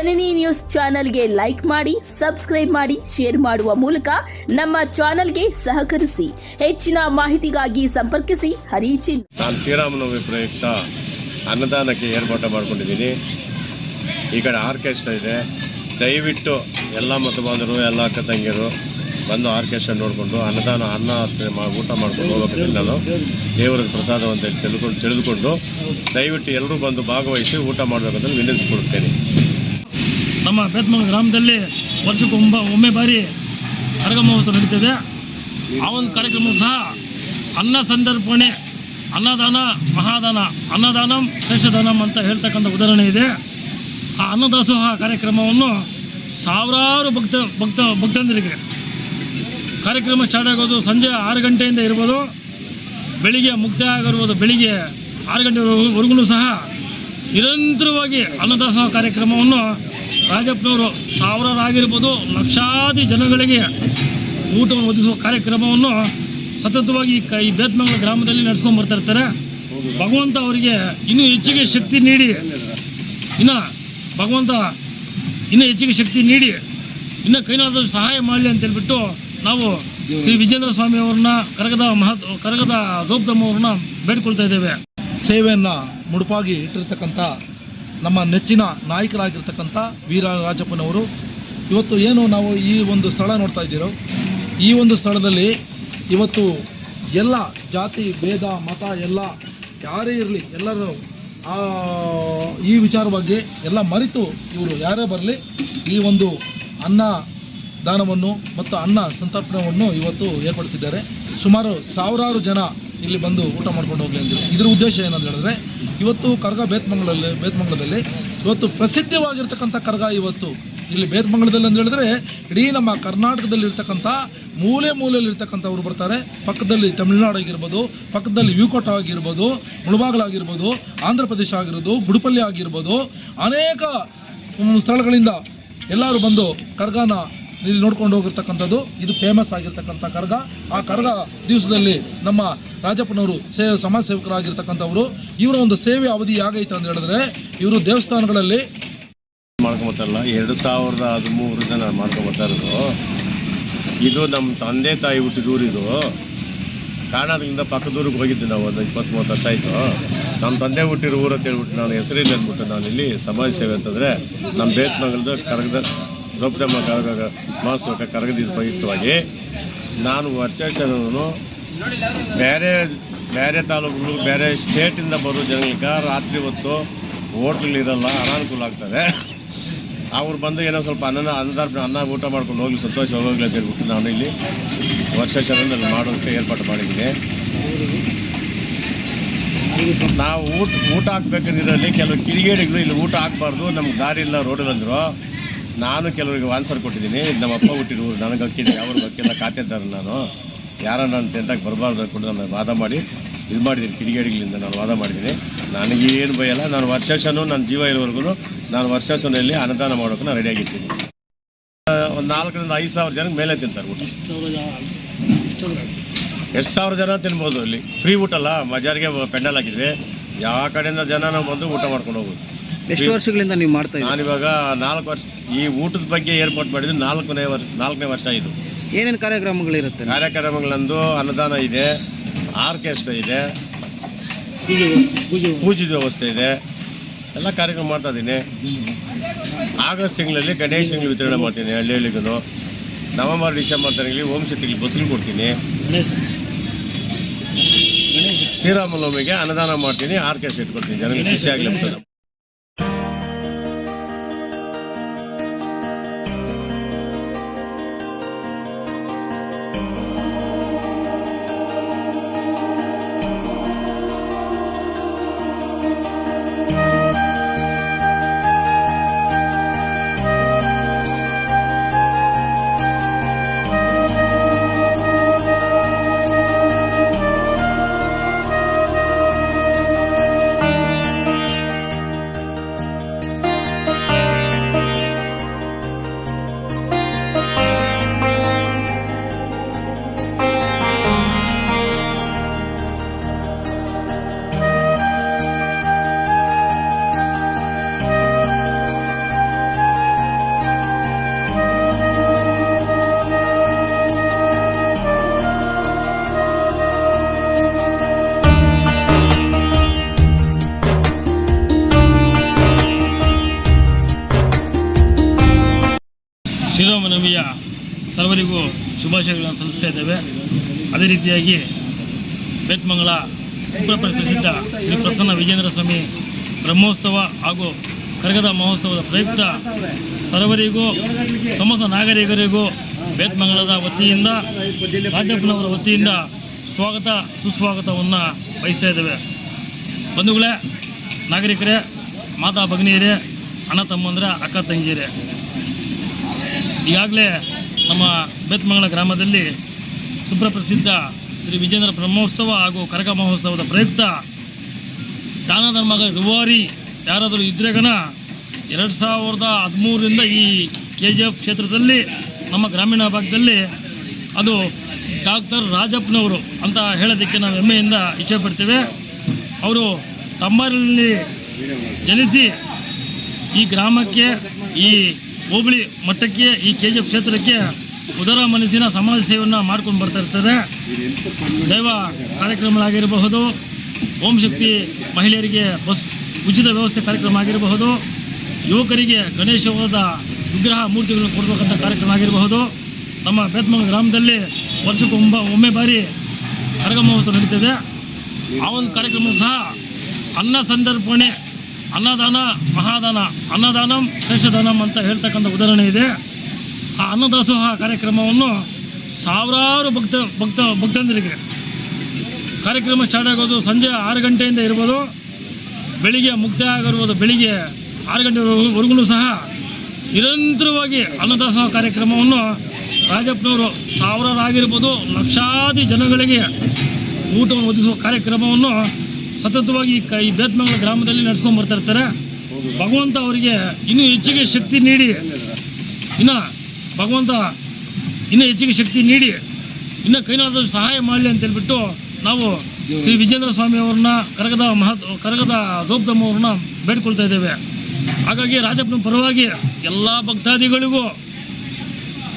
ಜನನಿ news ಚಾನೆಲ್ಗೆ like ಮಾಡಿ, subscribe ಮಾಡಿ, ಶೇರ್ ಮಾಡುವ ಮೂಲಕ ನಮ್ಮ ಚಾನೆಲ್ಗೆ ಸಹಕರಿಸಿ. ಹೆಚ್ಚಿನ ಮಾಹಿತಿಗಾಗಿ ಸಂಪರ್ಕಿಸಿ, ಹರಿಚಿ ನಾನು ಶ್ರೀರಾಮನವಮಿ ಪ್ರಯುಕ್ತ ಅನ್ನದಾನಕ್ಕೆ ಏರ್ಪಾಟ ಮಾಡ್ಕೊಂಡಿದ್ದೀನಿ. ಈ ಕಡೆ ಆರ್ಕೆಸ್ಟ್ರಾ ಇದೆ. ದಯವಿಟ್ಟು ಎಲ್ಲ ಮತ ಎಲ್ಲ ಅಕ್ಕ ತಂಗಿಯರು ಬಂದು ಆರ್ಕೆಸ್ಟ್ರಾ ನೋಡಿಕೊಂಡು ಅನ್ನದಾನ, ಅನ್ನ ಊಟ ಮಾಡ್ಕೊಂಡು ಹೋಗಬೇಕು ನಾನು ದೇವರ ಪ್ರಸಾದ ಅಂತ ಹೇಳಿ ತಿಳಿದುಕೊಂಡು ದಯವಿಟ್ಟು ಎಲ್ಲರೂ ಬಂದು ಭಾಗವಹಿಸಿ ಊಟ ಮಾಡಬೇಕಂತ ವಿನಂತಿಸಿಕೊಡುತ್ತೇನೆ ನಮ್ಮ ಬೇತ್ಮಂಗ ಗ್ರಾಮದಲ್ಲಿ ವರ್ಷಕ್ಕೆ ಒಮ್ಮ ಒಮ್ಮೆ ಬಾರಿ ಕರಗ ಮಹೋತ್ಸವ ನಡೀತದೆ. ಆ ಒಂದು ಕಾರ್ಯಕ್ರಮ ಸಹ ಅನ್ನ ಸಂದರ್ಪಣೆ, ಅನ್ನದಾನ, ಮಹಾದಾನ, ಅನ್ನದಾನಂ, ಶ್ರೇಷ್ಠದಾನಂ ಅಂತ ಹೇಳ್ತಕ್ಕಂಥ ಉದಾಹರಣೆ ಇದೆ. ಆ ಅನ್ನದಾಸೋಹ ಕಾರ್ಯಕ್ರಮವನ್ನು ಸಾವಿರಾರು ಭಕ್ತ ಭಕ್ತ ಭಕ್ತಂದರಿಗೆ ಕಾರ್ಯಕ್ರಮ ಸ್ಟಾರ್ಟ್ ಆಗೋದು ಸಂಜೆ ಆರು ಗಂಟೆಯಿಂದ ಇರ್ಬೋದು. ಬೆಳಿಗ್ಗೆ ಮುಕ್ತಾಯ ಆಗಿರ್ಬೋದು, ಬೆಳಿಗ್ಗೆ ಆರು ಗಂಟೆವರೆಗೂ ಸಹ ನಿರಂತರವಾಗಿ ಅನ್ನದಾಸೋಹ ಕಾರ್ಯಕ್ರಮವನ್ನು ರಾಜಪ್ಪನವರು ಸಾವಿರಾರಾಗಿರ್ಬೋದು ಲಕ್ಷಾದಿ ಜನಗಳಿಗೆ ಊಟವನ್ನು ಒದಗಿಸುವ ಕಾರ್ಯಕ್ರಮವನ್ನು ಸತತವಾಗಿ ಈ ಬೇತ್ಮಂಗಲ ಗ್ರಾಮದಲ್ಲಿ ನಡೆಸ್ಕೊಂಡು ಬರ್ತಾ ಭಗವಂತ ಅವರಿಗೆ ಇನ್ನೂ ಹೆಚ್ಚಿಗೆ ಶಕ್ತಿ ನೀಡಿ, ಇನ್ನು ಭಗವಂತ ಇನ್ನೂ ಹೆಚ್ಚಿಗೆ ಶಕ್ತಿ ನೀಡಿ, ಇನ್ನೂ ಕೈನಾದ ಸಹಾಯ ಮಾಡಲಿ ಅಂತ ಹೇಳ್ಬಿಟ್ಟು ನಾವು ಶ್ರೀ ವಿಜೇಂದ್ರ ಸ್ವಾಮಿ ಅವ್ರನ್ನ, ಕರಗದ ಮಹತ್, ಕರಗದ ಗೌಪ್ತಮ್ಮ ಅವ್ರನ್ನ ಬೇಡ್ಕೊಳ್ತಾ ಇದ್ದೇವೆ. ಸೇವೆಯನ್ನು ಮುಡುಪಾಗಿ ಇಟ್ಟಿರ್ತಕ್ಕಂಥ ನಮ್ಮ ನೆಚ್ಚಿನ ನಾಯಕರಾಗಿರ್ತಕ್ಕಂಥ ವೀರ ರಾಜಪ್ಪನವರು. ಇವತ್ತು ಏನು ನಾವು ಈ ಒಂದು ಸ್ಥಳ ನೋಡ್ತಾ ಇದ್ದೀರೋ, ಈ ಒಂದು ಸ್ಥಳದಲ್ಲಿ ಇವತ್ತು ಎಲ್ಲ ಜಾತಿ, ಭೇದ, ಮತ, ಎಲ್ಲ ಯಾರೇ ಇರಲಿ ಎಲ್ಲರೂ ಈ ವಿಚಾರ ಬಗ್ಗೆ ಎಲ್ಲ ಮರೆತು ಇವರು ಯಾರೇ ಬರಲಿ, ಈ ಒಂದು ಅನ್ನ ದಾನವನ್ನು ಮತ್ತು ಅನ್ನ ಸಂತರ್ಪಣವನ್ನು ಇವತ್ತು ಏರ್ಪಡಿಸಿದ್ದಾರೆ. ಸುಮಾರು ಸಾವಿರಾರು ಜನ ಇಲ್ಲಿ ಬಂದು ಊಟ ಮಾಡ್ಕೊಂಡು ಹೋಗಲಿ ಅಂತ ಇದರ ಉದ್ದೇಶ ಏನಂತ ಹೇಳಿದ್ರೆ, ಇವತ್ತು ಕರ್ಗ ಬೇತ್ಮಂಗಲಲ್ಲಿ ಬೇತ್ಮಂಗಲದಲ್ಲಿ ಇವತ್ತು ಪ್ರಸಿದ್ಧವಾಗಿರ್ತಕ್ಕಂಥ ಕರ್ಗ ಇವತ್ತು. ಇಲ್ಲಿ ಬೇತ್ಮಂಗಲದಲ್ಲಿ ಅಂತ ಹೇಳಿದ್ರೆ, ಇಡೀ ನಮ್ಮ ಕರ್ನಾಟಕದಲ್ಲಿ ಇರ್ತಕ್ಕಂಥ ಮೂಲೆ ಮೂಲೆಯಲ್ಲಿ ಇರ್ತಕ್ಕಂಥವ್ರು ಬರ್ತಾರೆ. ಪಕ್ಕದಲ್ಲಿ ತಮಿಳುನಾಡು ಆಗಿರ್ಬೋದು, ಪಕ್ಕದಲ್ಲಿ ವಿಕೋಟ ಆಗಿರ್ಬೋದು ಮುಳಬಾಗಲಾಗಿರ್ಬೋದು ಆಂಧ್ರ ಪ್ರದೇಶ ಆಗಿರ್ಬೋದು ಗುಡುಪಲ್ಲಿ ಆಗಿರ್ಬೋದು, ಅನೇಕ ಸ್ಥಳಗಳಿಂದ ಎಲ್ಲರೂ ಬಂದು ಕರ್ಗಾನ ಇಲ್ಲಿ ನೋಡ್ಕೊಂಡು ಹೋಗಿರ್ತಕ್ಕಂಥದ್ದು, ಇದು ಫೇಮಸ್ ಆಗಿರ್ತಕ್ಕಂಥ ಕರ್ಗ ಆ ಕರ್ಗ ದಿವಸದಲ್ಲಿ ನಮ್ಮ ರಾಜಪ್ಪನವರು ಸೇ, ಸಮಾಜ ಸೇವಕರಾಗಿರ್ತಕ್ಕಂಥವರು, ಇವರ ಒಂದು ಸೇವೆ ಅವಧಿ ಆಗೈತೆ ಅಂತ ಹೇಳಿದ್ರೆ, ಇವರು ದೇವಸ್ಥಾನಗಳಲ್ಲಿ ಮಾಡ್ಕೊಂಬತ್ತಲ್ಲ ಎರಡು ಸಾವಿರದ ಹದಿಮೂರರಿಂದ ನಾನು ಮಾಡ್ಕೊಂಬತ್ತಾ ಇರೋದು. ಇದು ನಮ್ಮ ತಂದೆ ತಾಯಿ ಹುಟ್ಟಿದೂರಿದು ಕಾರಣದಿಂದ ಪಕ್ಕದೂರಿಗೆ ಹೋಗಿದ್ದೆ ನಾವು ಒಂದು ಇಪ್ಪತ್ತ್ ಮೂವತ್ತು ವರ್ಷ ಆಯಿತು. ನಮ್ಮ ತಂದೆ ಹುಟ್ಟಿರೋ ಊರು ಅಂತ ಹೇಳ್ಬಿಟ್ಟು ನಾನು ಹೆಸರಿಲ್ಲ ಅಂದ್ಬಿಟ್ಟು ನಾನು ಇಲ್ಲಿ ಸಮಾಜ ಸೇವೆ ಅಂತಂದರೆ ನಮ್ಮ ಬೇತ್ಮಂಗಲದ ಕರಗದ ದ್ರೌಪದಮ್ಮ ಕರಗ ಮಹೋತ್ಸವಕ್ಕೆ ಕರಗದಿದ್ದ ಪ್ರಯುಕ್ತವಾಗಿ ನಾನು ವರ್ಷ ಬೇರೆ ಬೇರೆ ತಾಲೂಕುಗಳು, ಬೇರೆ ಸ್ಟೇಟಿಂದ ಬರೋ ಜನಗಳಿಗೆ ರಾತ್ರಿ ಹೊತ್ತು ಹೋಟ್ಲಿರಲ್ಲ ಅನಾನುಕೂಲ ಆಗ್ತದೆ. ಅವ್ರು ಬಂದು ಏನೋ ಸ್ವಲ್ಪ ಅನ್ನ ಅನ್ನದಾರ್ಪಣೆ, ಅನ್ನ ಊಟ ಮಾಡ್ಕೊಂಡು ಹೋಗಿ ಸಂತೋಷ ಹೋಗ್ಲಿ ಅಂತ ಹೇಳ್ಬಿಟ್ಟು ನಾನು ಇಲ್ಲಿ ವರ್ಷ ಚೆನ್ನಾಗಿ ಮಾಡೋದಕ್ಕೆ ಏರ್ಪಾಡು ಮಾಡಿದ್ದೀನಿ. ನಾವು ಊಟ ಊಟ ಹಾಕ್ಬೇಕಂದಿರಲ್ಲಿ ಕೆಲವು ಕಿಡಿಗೇಡಿಗಳು ಇಲ್ಲಿ ಊಟ ಹಾಕ್ಬಾರ್ದು, ನಮ್ಗೆ ದಾರಿ ಇಲ್ಲ ರೋಡಲ್ಲಿ ಅಂದರು ನಾನು ಕೆಲವರಿಗೆ ಆನ್ಸರ್ ಕೊಟ್ಟಿದ್ದೀನಿ. ನಮ್ಮ ಅಪ್ಪ ಹುಟ್ಟಿದ್ರು ನನಗೆ ಅಕ್ಕಿದೆ ಅವ್ರಿಗೆ ಅಕ್ಕಿಲ್ಲ ಖಾತೆದಾರ ನಾನು. ಯಾರೋ ನಾನು ಟೆಂಟಾಗಿ ಬರಬಾರ್ದು ಅಂದ್ಕೊಂಡು ನಾನು ವಾದ ಮಾಡಿ ಇದು ಮಾಡಿದ್ದೀನಿ ಕಿಡಿಗೇಡಿಗಳಿಂದ ನಾನು ವಾದ ಮಾಡಿದ್ದೀನಿ. ನನಗೇನು ಭಯಲ್ಲ ನಾನು ವರ್ಷನೂ ನನ್ನ ಜೀವ ಇರೋವರೆಗೂ ನಾನು ವರ್ಷನಲ್ಲಿ ಅನುದಾನ ಮಾಡೋಕೆ ನಾನು ರೆಡಿಯಾಗಿರ್ತೀನಿ ಒಂದು ನಾಲ್ಕರಿಂದ ಐದು ಸಾವಿರ ಜನಕ್ಕೆ ಮೇಲೆ ತಿಂತಾರೆ ಊಟ. ಎಷ್ಟು ಸಾವಿರ ಜನ ತಿನ್ಬೋದು ಇಲ್ಲಿ ಫ್ರೀ ಊಟ ಅಲ್ಲ ಮಜಾರಿಗೆ ಪೆಂಡಲ್ ಹಾಕಿದ್ವಿ. ಯಾವ ಕಡೆಯಿಂದ ಜನ ನಾವು ಬಂದು ಊಟ ಮಾಡ್ಕೊಂಡು ಹೋಗೋದು ಎಷ್ಟು ವರ್ಷಗಳಿಂದ ನೀವು ಮಾಡ್ತಾ ನಾನು ನಾನಿವಾಗ ನಾಲ್ಕು ವರ್ಷ ಈ ಊಟದ ಬಗ್ಗೆ ಏರ್ಪಾಟ್ ಮಾಡಿದ್ದು ನಾಲ್ಕನೇ ವರ್ಷ ನಾಲ್ಕನೇ ವರ್ಷ ಇದು. ಏನೇನು ಕಾರ್ಯಕ್ರಮಗಳಿರುತ್ತೆ? ಕಾರ್ಯಕ್ರಮಗಳಂದು ಅನ್ನದಾನ ಇದೆ ಆರ್ಕೆಸ್ಟ್ರಾ ಇದೆ ಪೂಜೆ ವ್ಯವಸ್ಥೆ ಇದೆ. ಎಲ್ಲ ಕಾರ್ಯಕ್ರಮ ಮಾಡ್ತಾ ಇದ್ದೀನಿ. ಆಗಸ್ಟ್ ತಿಂಗಳಲ್ಲಿ ಗಣೇಶ ತಿಂಗಳು ವಿತರಣೆ ಮಾಡ್ತೀನಿ ಹಳ್ಳಿ ಹಳ್ಳಿಗೂ. ನವೆಂಬರ್ ಡಿಸೆಂಬರ್ ತಿಂಗಳಲ್ಲಿ ಓಮ್ ಶಕ್ತಿಗೆ ಬಸ್ಗಳು ಕೊಡ್ತೀನಿ. ಶ್ರೀರಾಮನವಮಿಗೆ ಅನ್ನದಾನ ಮಾಡ್ತೀನಿ ಆರ್ಕೆಸ್ಟ್ರಾ ಇಟ್ಕೊಡ್ತೀನಿ ಜನರಿಗೆ ಖುಷಿಯಾಗಲಿ ಆಗಲಿ ಅಂತ ಶ್ರೀರಾಮನವಮಿಯ ಸರ್ವರಿಗೂ ಶುಭಾಶಯಗಳನ್ನು ಸಲ್ಲಿಸ್ತಾ ಇದ್ದೇವೆ. ಅದೇ ರೀತಿಯಾಗಿ ಬೇತ್ಮಂಗಲ ಸುಪ್ರಪ್ರಸಿದ್ಧ ಶ್ರೀ ಪ್ರಸನ್ನ ವಿಜೇಂದ್ರ ಸ್ವಾಮಿ ಬ್ರಹ್ಮೋತ್ಸವ ಹಾಗೂ ಕರಗದ ಮಹೋತ್ಸವದ ಪ್ರಯುಕ್ತ ಸರ್ವರಿಗೂ, ಸಮಸ್ತ ನಾಗರಿಕರಿಗೂ ಬೇತ್ಮಂಗಲದ ವತಿಯಿಂದ ರಾಜಪ್ಪನವರ ವತಿಯಿಂದ ಸ್ವಾಗತ, ಸುಸ್ವಾಗತವನ್ನು ವಹಿಸ್ತಾ ಇದ್ದೇವೆ. ಬಂಧುಗಳೇ, ನಾಗರಿಕರೇ ಮಾತಾ ಭಗ್ನಿಯರೇ ಅಣ್ಣ ತಮ್ಮಂದ್ರೆ ಅಕ್ಕ ತಂಗಿಯರೇ ಈಗಾಗಲೇ ನಮ್ಮ ಬೆತ್ಮಂಗಳ ಗ್ರಾಮದಲ್ಲಿ ಸುಪ್ರಸಿದ್ಧ ಶ್ರೀ ವಿಜೇಂದ್ರ ಬ್ರಹ್ಮೋತ್ಸವ ಹಾಗೂ ಕರಗ ಮಹೋತ್ಸವದ ಪ್ರಯುಕ್ತ ದಾನ ಧರ್ಮದ ರೂವಾರಿ ಯಾರಾದರೂ ಇದ್ರೆ ಗಣ ಎರಡು ಸಾವಿರದ ಹದಿಮೂರರಿಂದ ಈ ಕೆ ಜಿ ಎಫ್ ಕ್ಷೇತ್ರದಲ್ಲಿ ನಮ್ಮ ಗ್ರಾಮೀಣ ಭಾಗದಲ್ಲಿ ಅದು ಡಾಕ್ಟರ್ ರಾಜಪ್ಪನವರು ಅಂತ ಹೇಳೋದಕ್ಕೆ ನಾವು ಹೆಮ್ಮೆಯಿಂದ ಇಚ್ಛೆ ಪಡ್ತೇವೆ. ಅವರು ತಮ್ಮರಲ್ಲಿ ಜನಿಸಿ ಈ ಗ್ರಾಮಕ್ಕೆ ಈ ಹೋಬಳಿ ಮಟ್ಟಕ್ಕೆ ಈ ಕೆ ಜಿ ಎಫ್ ಕ್ಷೇತ್ರಕ್ಕೆ ಉದರ ಮನಸ್ಸಿನ ಸಮಾಜ ಸೇವೆಯನ್ನು ಮಾಡ್ಕೊಂಡು ಬರ್ತಾ ಇರ್ತದೆ. ದೈವ ಕಾರ್ಯಕ್ರಮಗಳಾಗಿರಬಹುದು ಓಂ ಶಕ್ತಿ ಮಹಿಳೆಯರಿಗೆ ಬಸ್ ಉಚಿತ ವ್ಯವಸ್ಥೆ ಕಾರ್ಯಕ್ರಮ ಆಗಿರಬಹುದು. ಯುವಕರಿಗೆ ಗಣೇಶವಾದ ವಿಗ್ರಹ ಮೂರ್ತಿಗಳನ್ನು ಕೊಡಬೇಕಂತ ಕಾರ್ಯಕ್ರಮ ಆಗಿರಬಹುದು. ನಮ್ಮ ಬೇತ್ಮಂಗ ಗ್ರಾಮದಲ್ಲಿ ವರ್ಷಕ್ಕೊಂಬ ಒಮ್ಮೆ ಬಾರಿ ಕರಗ ಮಹೋತ್ಸವ ನಡೀತದೆ. ಆ ಒಂದು ಕಾರ್ಯಕ್ರಮ ಸಹ ಅನ್ನ ಸಂದರ್ಪಣೆ ಅನ್ನದಾನ, ಮಹಾದಾನ, ಅನ್ನದಾನಂ ಶ್ರೇಷ್ಠದಾನಂ ಅಂತ ಹೇಳ್ತಕ್ಕಂಥ ಉದಾಹರಣೆ ಇದೆ. ಆ ಅನ್ನದಾಸೋಹ ಕಾರ್ಯಕ್ರಮವನ್ನು ಸಾವಿರಾರು ಭಕ್ತ ಭಕ್ತ ಭಕ್ತಂದರಿಗೆ ಕಾರ್ಯಕ್ರಮ ಸ್ಟಾರ್ಟ್ ಆಗೋದು ಸಂಜೆ ಆರು ಗಂಟೆಯಿಂದ ಇರ್ಬೋದು. ಬೆಳಿಗ್ಗೆ ಮುಕ್ತ ಆಗಿರ್ಬೋದು, ಬೆಳಿಗ್ಗೆ ಆರು ಗಂಟೆವರೆಗೂ ಸಹ ನಿರಂತರವಾಗಿ ಅನ್ನದಾಸೋಹ ಕಾರ್ಯಕ್ರಮವನ್ನು ರಾಜಪ್ಪನವರು ಸಾವಿರಾರು ಆಗಿರ್ಬೋದು ಲಕ್ಷಾದಿ ಜನಗಳಿಗೆ ಊಟವನ್ನು ಒದಗಿಸುವ ಕಾರ್ಯಕ್ರಮವನ್ನು ಸತತವಾಗಿ ಈ ಬೇತ್ಮಂಗಲ ಗ್ರಾಮದಲ್ಲಿ ನಡೆಸ್ಕೊಂಡು ಬರ್ತಾ ಇರ್ತಾರೆ. ಭಗವಂತ ಅವರಿಗೆ ಇನ್ನೂ ಹೆಚ್ಚಿಗೆ ಶಕ್ತಿ ನೀಡಿ, ಇನ್ನು ಭಗವಂತ ಇನ್ನೂ ಹೆಚ್ಚಿಗೆ ಶಕ್ತಿ ನೀಡಿ, ಇನ್ನು ಕೈನಾದಷ್ಟು ಸಹಾಯ ಮಾಡಲಿ ಅಂತ ಹೇಳ್ಬಿಟ್ಟು ನಾವು ಶ್ರೀ ವಿಜೇಂದ್ರ ಸ್ವಾಮಿ ಅವ್ರನ್ನ, ಕರಗದ ಮಹತ್, ಕರಗದ ದೋಪ್ದಮ್ಮ ಅವ್ರನ್ನ ಬೇಡ್ಕೊಳ್ತಾ ಇದ್ದೇವೆ. ಹಾಗಾಗಿ ರಾಜಪ್ಪನ ಪರವಾಗಿ ಎಲ್ಲ ಭಕ್ತಾದಿಗಳಿಗೂ,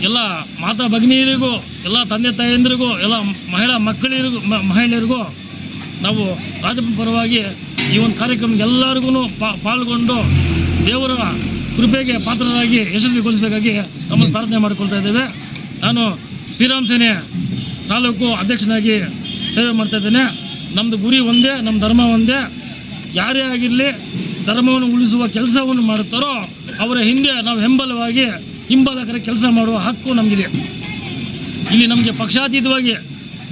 ಎಲ್ಲ ಮಾತಾ ಭಗ್ನಿಯರಿಗೂ, ಎಲ್ಲ ತಂದೆ ತಾಯಂದಿರಿಗೂ, ಎಲ್ಲ ಮಹಿಳಾ ಮಕ್ಕಳಿಗೂ ಮಹಿಳೆಯರಿಗೂ ನಾವು ರಾಜಪ್ಪನ ಪರವಾಗಿ ಈ ಒಂದು ಕಾರ್ಯಕ್ರಮಕ್ಕೆ ಎಲ್ಲರಿಗೂ ಪಾಲ್ಗೊಂಡು ದೇವರ ಕೃಪೆಗೆ ಪಾತ್ರರಾಗಿ ಯಶಸ್ವಿಗೊಳಿಸಬೇಕಾಗಿ ನಮ್ಮನ್ನು ಪ್ರಾರ್ಥನೆ ಮಾಡಿಕೊಳ್ತಾ ಇದ್ದೇವೆ. ನಾನು ಶ್ರೀರಾಮ್ ಸೇನೆ ತಾಲೂಕು ಅಧ್ಯಕ್ಷನಾಗಿ ಸೇವೆ ಮಾಡ್ತಾ ಇದ್ದೇನೆ. ನಮ್ಮದು ಗುರಿ ಒಂದೇ ನಮ್ಮ ಧರ್ಮ ಒಂದೇ. ಯಾರೇ ಆಗಿರಲಿ ಧರ್ಮವನ್ನು ಉಳಿಸುವ ಕೆಲಸವನ್ನು ಮಾಡುತ್ತಾರೋ ಅವರ ಹಿಂದೆ ನಾವು ಹೆಂಬಲವಾಗಿ ಹಿಂಬಲಕರ ಕೆಲಸ ಮಾಡುವ ಹಕ್ಕು ನಮಗಿದೆ. ಇಲ್ಲಿ ನಮಗೆ ಪಕ್ಷಾತೀತವಾಗಿ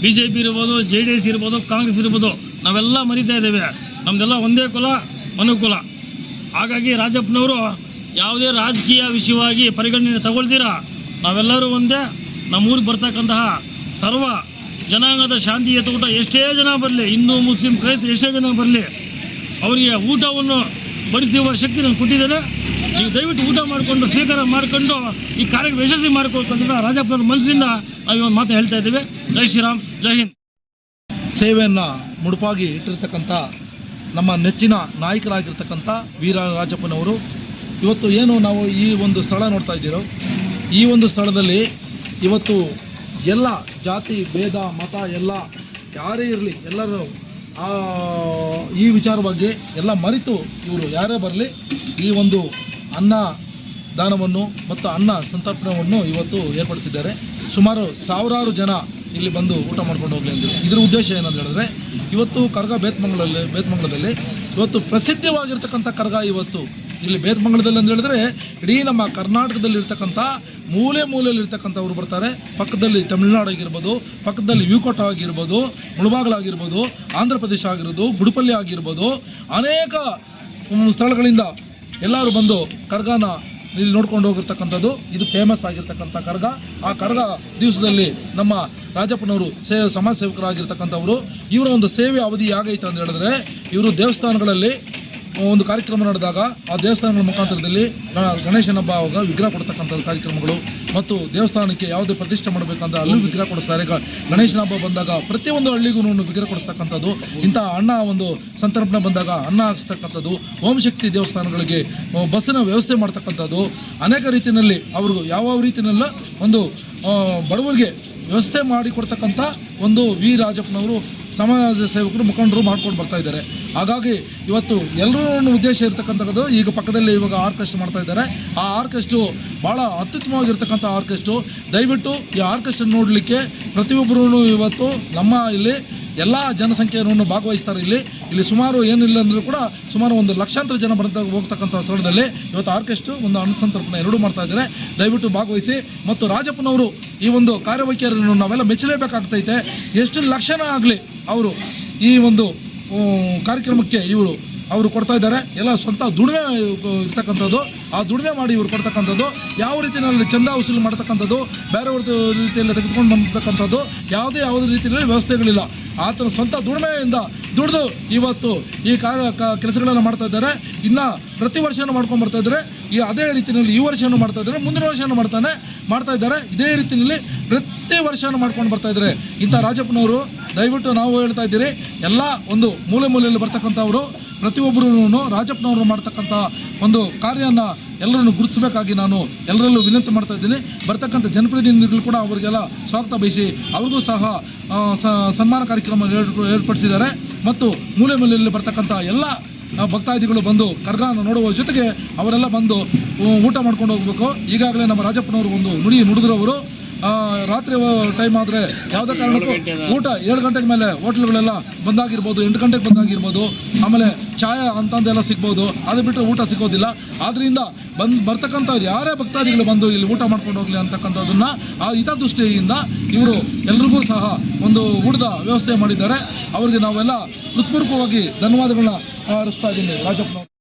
ಬಿ ಜೆ ಪಿ ಇರ್ಬೋದು, ಜೆ ಡಿ ಎಸ್ ಇರ್ಬೋದು, ಕಾಂಗ್ರೆಸ್ ಇರ್ಬೋದು, ನಾವೆಲ್ಲ ಮರಿತಾ ಇದ್ದೇವೆ. ನಮ್ಮದೆಲ್ಲ ಒಂದೇ ಕುಲ, ಮನುಕುಲ. ಹಾಗಾಗಿ ರಾಜಪ್ಪನವರು ಯಾವುದೇ ರಾಜಕೀಯ ವಿಷಯವಾಗಿ ಪರಿಗಣನೆ ತಗೊಳ್ತೀರ? ನಾವೆಲ್ಲರೂ ಒಂದೇ, ನಮ್ಮೂರಿಗೆ ಬರ್ತಕ್ಕಂತಹ ಸರ್ವ ಜನಾಂಗದ ಶಾಂತಿ ಊಟ ಎಷ್ಟೇ ಜನ ಬರಲಿ, ಹಿಂದೂ, ಮುಸ್ಲಿಂ, ಕ್ರೈಸ್ತ ಎಷ್ಟೇ ಜನ ಬರಲಿ, ಅವರಿಗೆ ಊಟವನ್ನು ಬಡಿಸುವ ಶಕ್ತಿ ನಾನು ಕೊಟ್ಟಿದ್ದೇನೆ. ನೀವು ದಯವಿಟ್ಟು ಊಟ ಮಾಡಿಕೊಂಡು ಸ್ವೀಕಾರ ಮಾಡಿಕೊಂಡು, ಈ ಕಾರ್ಯಕ್ರಮ ಯಶಸ್ವಿ ಮಾಡಿಕೊಳ್ತಂದ್ರೆ ರಾಜಪ್ಪನ ಮನಸ್ಸಿಂದ ನಾವು ಒಂದು ಮಾತು ಹೇಳ್ತಾ ಇದ್ದೇವೆ. ಜೈ ಶ್ರೀರಾಮ್, ಜೈ ಹಿಂದ್. ಸೇವೆಯನ್ನು ಮುಡುಪಾಗಿ ಇಟ್ಟಿರ್ತಕ್ಕಂಥ ನಮ್ಮ ನೆಚ್ಚಿನ ನಾಯಕರಾಗಿರ್ತಕ್ಕಂಥ ವೀರ ರಾಜಪ್ಪನವರು, ಇವತ್ತು ಏನು ನಾವು ಈ ಒಂದು ಸ್ಥಳ ನೋಡ್ತಾ ಇದ್ದೀರೋ, ಈ ಒಂದು ಸ್ಥಳದಲ್ಲಿ ಇವತ್ತು ಎಲ್ಲ ಜಾತಿ, ಭೇದ, ಮತ, ಎಲ್ಲ ಯಾರೇ ಇರಲಿ, ಎಲ್ಲರೂ ಈ ವಿಚಾರ ಬಗ್ಗೆ ಎಲ್ಲ ಮರೆತು ಇವರು ಯಾರೇ ಬರಲಿ, ಈ ಒಂದು ಅನ್ನ ದಾನವನ್ನು ಮತ್ತು ಅನ್ನ ಸಂತರ್ಪಣವನ್ನು ಇವತ್ತು ಏರ್ಪಡಿಸಿದ್ದಾರೆ. ಸುಮಾರು ಸಾವಿರಾರು ಜನ ಇಲ್ಲಿ ಬಂದು ಊಟ ಮಾಡ್ಕೊಂಡು ಹೋಗಲಿ ಅಂತ ಇದರ ಉದ್ದೇಶ ಏನಂತ ಹೇಳಿದ್ರೆ, ಇವತ್ತು ಕರ್ಗ ಬೇತ್ಮಂಗಲಲ್ಲಿ ಬೇತ್ಮಂಗಲದಲ್ಲಿ ಇವತ್ತು ಪ್ರಸಿದ್ಧವಾಗಿರ್ತಕ್ಕಂಥ ಕರ್ಗ ಇವತ್ತು ಇಲ್ಲಿ ಬೇತ್ಮಂಗಲದಲ್ಲಿ ಅಂತ ಹೇಳಿದ್ರೆ, ಇಡೀ ನಮ್ಮ ಕರ್ನಾಟಕದಲ್ಲಿ ಇರ್ತಕ್ಕಂಥ ಮೂಲೆ ಮೂಲೆಯಲ್ಲಿ ಇರ್ತಕ್ಕಂಥವ್ರು ಬರ್ತಾರೆ. ಪಕ್ಕದಲ್ಲಿ ತಮಿಳುನಾಡು ಆಗಿರ್ಬೋದು, ಪಕ್ಕದಲ್ಲಿ ವಿಕೋಟ ಆಗಿರ್ಬೋದು ಮುಳಬಾಗಲಾಗಿರ್ಬೋದು ಆಂಧ್ರ ಪ್ರದೇಶ ಆಗಿರ್ಬೋದು ಗುಡುಪಲ್ಲಿ ಆಗಿರ್ಬೋದು, ಅನೇಕ ಸ್ಥಳಗಳಿಂದ ಎಲ್ಲರೂ ಬಂದು ಕರ್ಗಾನ ಇಲ್ಲಿ ನೋಡ್ಕೊಂಡು ಹೋಗಿರ್ತಕ್ಕಂಥದ್ದು. ಇದು ಫೇಮಸ್ ಆಗಿರ್ತಕ್ಕಂಥ ಕರ್ಗ. ಆ ಕರ್ಗ ದಿವಸದಲ್ಲಿ ನಮ್ಮ ರಾಜಪ್ಪನವರು ಸೇ, ಸಮಾಜ ಸೇವಕರಾಗಿರ್ತಕ್ಕಂಥವರು. ಇವರ ಒಂದು ಸೇವೆ ಅವಧಿ ಯಾಗೈತೆ ಅಂತ ಹೇಳಿದ್ರೆ, ಇವರು ದೇವಸ್ಥಾನಗಳಲ್ಲಿ ಒಂದು ಕಾರ್ಯಕ್ರಮ ನಡೆದಾಗ ಆ ದೇವಸ್ಥಾನಗಳ ಮುಖಾಂತರದಲ್ಲಿ ಗಣೇಶನ ಹಬ್ಬ ಆವಾಗ ವಿಗ್ರಹ ಕೊಡ್ತಕ್ಕಂಥ ಕಾರ್ಯಕ್ರಮಗಳು ಮತ್ತು ದೇವಸ್ಥಾನಕ್ಕೆ ಯಾವುದೇ ಪ್ರತಿಷ್ಠೆ ಮಾಡಬೇಕಂದ್ರೆ ಅಲ್ಲೂ ವಿಗ್ರಹ ಕೊಡಿಸ್ತಾರೆ. ಗಣೇಶನ ಹಬ್ಬ ಬಂದಾಗ ಪ್ರತಿಯೊಂದು ಹಳ್ಳಿಗೂ ವಿಗ್ರಹ ಕೊಡಿಸ್ತಕ್ಕಂಥದ್ದು. ಇಂಥ ಅನ್ನ ಒಂದು ಸಂತರ್ಪಣ ಬಂದಾಗ ಅನ್ನ ಹಾಕಿಸ್ತಕ್ಕಂಥದ್ದು. ಓಂ ಶಕ್ತಿ ದೇವಸ್ಥಾನಗಳಿಗೆ ಬಸ್ಸಿನ ವ್ಯವಸ್ಥೆ ಮಾಡ್ತಕ್ಕಂಥದ್ದು. ಅನೇಕ ರೀತಿಯಲ್ಲಿ ಅವ್ರಿಗೂ ಯಾವ ರೀತಿಯಲ್ಲ ಒಂದು ಬಡವರಿಗೆ ವ್ಯವಸ್ಥೆ ಮಾಡಿಕೊಡ್ತಕ್ಕಂಥ ಒಂದು ವಿ ರಾಜಪ್ಪನವರು ಸಮಾಜ ಸೇವಕರು ಮುಖಂಡರು ಮಾಡ್ಕೊಂಡು ಬರ್ತಾ ಇದ್ದಾರೆ. ಹಾಗಾಗಿ ಇವತ್ತು ಎಲ್ಲರೂ ಉದ್ದೇಶ ಇರತಕ್ಕಂಥದ್ದು ಈಗ ಪಕ್ಕದಲ್ಲಿ ಇವಾಗ ಆರ್ಕೆಸ್ಟ್ ಮಾಡ್ತಾ ಇದ್ದಾರೆ. ಆ ಆರ್ಕೆಸ್ಟು ಭಾಳ ಅತ್ಯುತ್ತಮವಾಗಿರ್ತಕ್ಕಂಥ ಆರ್ಕೆಸ್ಟು ದಯವಿಟ್ಟು ಈ ಆರ್ಕೆಸ್ಟ್ರಾ ನೋಡಲಿಕ್ಕೆ ಪ್ರತಿಯೊಬ್ಬರೂ ಇವತ್ತು ನಮ್ಮ ಇಲ್ಲಿ ಎಲ್ಲ ಜನಸಂಖ್ಯೆಯನ್ನು ಭಾಗವಹಿಸ್ತಾರೆ ಇಲ್ಲಿ. ಇಲ್ಲಿ ಸುಮಾರು ಏನಿಲ್ಲ ಅಂದರೂ ಕೂಡ ಸುಮಾರು ಒಂದು ಲಕ್ಷಾಂತರ ಜನ ಬರ್ತಾ ಹೋಗ್ತಕ್ಕಂಥ ಸ್ಥಳದಲ್ಲಿ ಇವತ್ತು ಆರ್ಕೆಸ್ಟ್ರು ಒಂದು ಅನುಸಂತರ್ಪಣೆ ಎರಡೂ ಮಾಡ್ತಾ ಇದ್ದಾರೆ. ದಯವಿಟ್ಟು ಭಾಗವಹಿಸಿ. ಮತ್ತು ರಾಜಪ್ಪನವರು ಈ ಒಂದು ಕಾರ್ಯವೈಖರಿಯನ್ನು ನಾವೆಲ್ಲ ಮೆಚ್ಚಲೇಬೇಕಾಗ್ತೈತೆ. ಎಷ್ಟು ಲಕ್ಷಣ ಆಗಲಿ ಅವರು ಈ ಒಂದು ಕಾರ್ಯಕ್ರಮಕ್ಕೆ ಇವರು ಅವರು ಕೊಡ್ತಾ ಇದ್ದಾರೆ. ಎಲ್ಲ ಸ್ವಂತ ದುಡಿಮೆ ಇರ್ತಕ್ಕಂಥದ್ದು. ಆ ದುಡಿಮೆ ಮಾಡಿ ಇವರು ಕೊಡ್ತಕ್ಕಂಥದ್ದು. ಯಾವ ರೀತಿಯಲ್ಲಿ ಚಂದ ವಸೂಲಿ ಮಾಡ್ತಕ್ಕಂಥದ್ದು, ಬೇರೆಯವ್ರದ್ದು ರೀತಿಯಲ್ಲಿ ತೆಗೆದುಕೊಂಡು ಬಂದಿರ್ತಕ್ಕಂಥದ್ದು, ಯಾವುದೇ ಯಾವುದೇ ರೀತಿಯಲ್ಲಿ ವ್ಯವಸ್ಥೆಗಳಿಲ್ಲ. ಆತನ ಸ್ವಂತ ದುಡಿಮೆಯಿಂದ ದುಡಿದು ಇವತ್ತು ಈ ಕೆಲಸಗಳನ್ನು ಮಾಡ್ತಾ ಇದ್ದಾರೆ. ಇನ್ನು ಪ್ರತಿ ವರ್ಷನೂ ಮಾಡ್ಕೊಂಡು ಬರ್ತಾ ಇದ್ದಾರೆ. ಈ ಅದೇ ರೀತಿಯಲ್ಲಿ ಈ ವರ್ಷನೂ ಮಾಡ್ತಾ ಇದ್ದಾರೆ. ಮುಂದಿನ ವರ್ಷನೂ ಮಾಡ್ತಾನೆ, ಮಾಡ್ತಾ ಇದ್ದಾರೆ. ಇದೇ ರೀತಿಯಲ್ಲಿ ಪ್ರತಿ ವರ್ಷನೂ ಮಾಡ್ಕೊಂಡು ಬರ್ತಾ ಇದ್ದಾರೆ. ಇಂಥ ರಾಜಪ್ಪನವರು, ದಯವಿಟ್ಟು ನಾವು ಹೇಳ್ತಾ ಇದ್ದೀರಿ, ಎಲ್ಲ ಒಂದು ಮೂಲೆ ಮೂಲೆಯಲ್ಲಿ ಬರ್ತಕ್ಕಂಥವರು ಪ್ರತಿಯೊಬ್ಬರೂ ರಾಜಪ್ಪನವರು ಮಾಡ್ತಕ್ಕಂಥ ಒಂದು ಕಾರ್ಯನ ಎಲ್ಲರನ್ನು ಗುರುತಿಸಬೇಕಾಗಿ ನಾನು ಎಲ್ಲರಲ್ಲೂ ವಿನಂತಿ ಮಾಡ್ತಾ ಇದ್ದೀನಿ. ಬರ್ತಕ್ಕಂಥ ಜನಪ್ರತಿನಿಧಿಗಳು ಕೂಡ ಅವರಿಗೆಲ್ಲ ಸ್ವಾಗತ ಬಯಸಿ ಅವ್ರಿಗೂ ಸಹ ಸನ್ಮಾನ ಕಾರ್ಯಕ್ರಮ ಏರ್ಪ- ಏರ್ಪಡಿಸಿದ್ದಾರೆ. ಮತ್ತು ಮೂಲೆ ಮೂಲೆಯಲ್ಲಿ ಬರ್ತಕ್ಕಂಥ ಎಲ್ಲ ಭಕ್ತಾದಿಗಳು ಬಂದು ಕರ್ಗಾನ ನೋಡುವ ಜೊತೆಗೆ ಅವರೆಲ್ಲ ಬಂದು ಊಟ ಮಾಡ್ಕೊಂಡು ಹೋಗ್ಬೇಕು. ಈಗಾಗಲೇ ನಮ್ಮ ರಾಜಪ್ಪನವರು ಒಂದು ನುಡಿ ನುಡಿದ್ರವರು. ರಾತ್ರಿ ಟೈಮ್ ಆದರೆ ಯಾವುದೇ ಕಾರಣಕ್ಕೂ ಊಟ ಏಳು ಗಂಟೆಗೆ ಮೇಲೆ ಹೋಟ್ಲುಗಳೆಲ್ಲ ಬಂದಾಗಿರ್ಬೋದು ಎಂಟು ಗಂಟೆಗೆ ಬಂದಾಗಿರ್ಬೋದು ಆಮೇಲೆ ಚಾಯ ಅಂತಂದೆಲ್ಲ ಸಿಗ್ಬೋದು ಅದು ಬಿಟ್ಟರೆ ಊಟ ಸಿಗೋದಿಲ್ಲ. ಆದ್ದರಿಂದ ಬಂದು ಬರ್ತಕ್ಕಂಥವ್ರು ಯಾರೇ ಭಕ್ತಾದಿಗಳು ಬಂದು ಇಲ್ಲಿ ಊಟ ಮಾಡ್ಕೊಂಡು ಹೋಗಲಿ ಅಂತಕ್ಕಂಥದ್ದನ್ನು ಆ ಹಿತದೃಷ್ಟಿಯಿಂದ ಇವರು ಎಲ್ರಿಗೂ ಸಹ ಒಂದು ಊಟದ ವ್ಯವಸ್ಥೆ ಮಾಡಿದ್ದಾರೆ. ಅವರಿಗೆ ನಾವೆಲ್ಲ ಹೃತ್ಪೂರ್ವಕವಾಗಿ ಧನ್ಯವಾದಗಳನ್ನ ಅರ್ಪಿಸ್ತಾ ಇದ್ದೀನಿ ರಾಜಪ್ಪನವರು